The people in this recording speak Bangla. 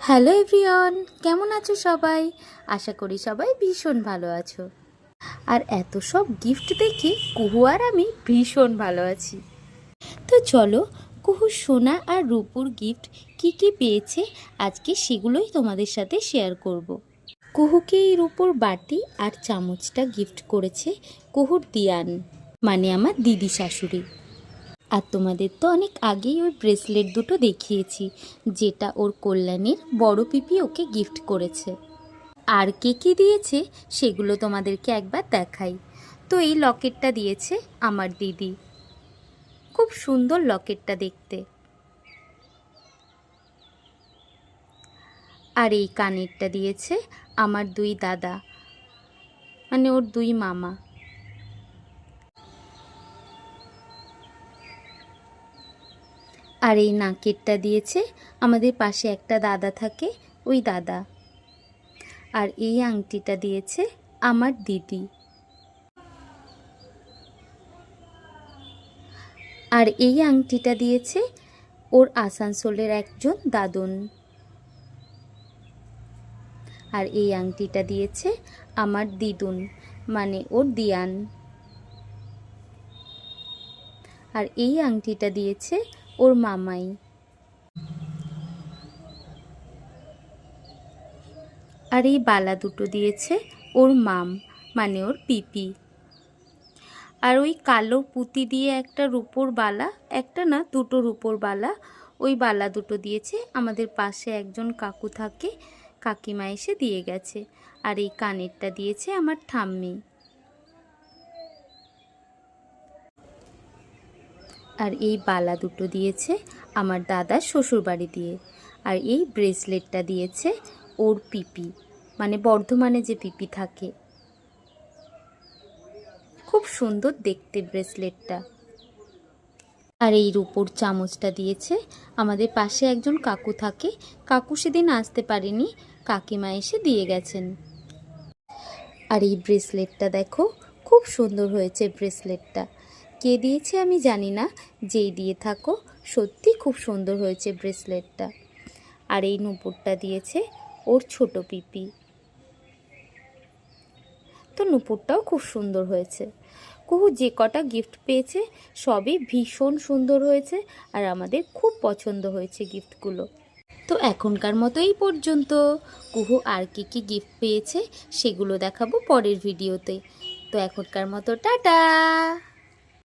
হ্যালো এভরিওয়ান, কেমন আছো সবাই? আশা করি সবাই ভীষণ ভালো আছো। আর এত সব গিফট দেখে কুহু আর আমি ভীষণ ভালো আছি। তো চলো, কুহু, সোনা আর রূপুর গিফট কি কি পেয়েছে আজকে সেগুলোই তোমাদের সাথে শেয়ার করব। কুহুকে এই রূপোর বাটি আর চামচটা গিফট করেছে কুহুর দিয়ান মানে আমার দিদি শাশুড়ি। আর তোমাদের তো অনেক আগেই ওই ব্রেসলেট দুটো দেখিয়েছি, যেটা ওর কল্যাণীর বড় পিপি ওকে গিফট করেছে। আর কে কী দিয়েছে সেগুলো তোমাদেরকে একবার দেখাই। তো এই লকেটটা দিয়েছে আমার দিদি। খুব সুন্দর লকেটটা দেখতে। আর এই কানেরটা দিয়েছে আমার দুই দাদা মানে ওর দুই মামা। আর এই নাকেরটা দিয়েছে আমাদের পাশে একটা দাদা থাকে, ওই দাদা। আর এই আংটিটা দিয়েছে আমার দিদি। আর এই আংটিটা দিয়েছে ওর আসানসোলের একজন দাদন। আর এই আংটিটা দিয়েছে আমার দিদুন মানে ওর দিয়ান। আর এই আংটিটা দিয়েছে ওর মামাই। আর এই বালা দুটো দিয়েছে ওর মাম মানে ওর পিপি। আর ওই কালো পুঁতি দিয়ে একটা রূপোর বালা, একটা না দুটো রূপোর বালা, ওই বালা দুটো দিয়েছে। আমাদের পাশে একজন কাকু থাকে, কাকিমা এসে দিয়ে গেছে। আর এই কানেরটা দিয়েছে আমার ঠাম্মি। আর এই বালা দুটো দিয়েছে আমার দাদার শ্বশুরবাড়ি দিয়ে। আর এই ব্রেসলেটটা দিয়েছে ওর পিপি মানে বর্ধমানে যে পিপি থাকে। খুব সুন্দর দেখতে ব্রেসলেটটা। আর এই রূপোর চামচটা দিয়েছে আমাদের পাশে একজন কাকু থাকে। কাকু সেদিন আসতে পারেনি, কাকিমা এসে দিয়ে গেছেন। আর এই ব্রেসলেটটা দেখো, খুব সুন্দর হয়েছে ব্রেসলেটটা। কে দিয়েছে আমি জানি না। যেই দিয়ে থাকো, সত্যি খুব সুন্দর হয়েছে ব্রেসলেটটা। আর এই নুপুরটা দিয়েছে ওর ছোট পিপি। তো নুপুরটাও খুব সুন্দর হয়েছে। কুহু যে কটা গিফট পেয়েছে, সবই ভীষণ সুন্দর হয়েছে আর আমাদের খুব পছন্দ হয়েছে গিফটগুলো তো এখনকার মতো এই পর্যন্ত। কুহু আর কি কি গিফট পেয়েছে, সেগুলো দেখাবো পরের ভিডিওতে। তো এখনকার মতো টাটা!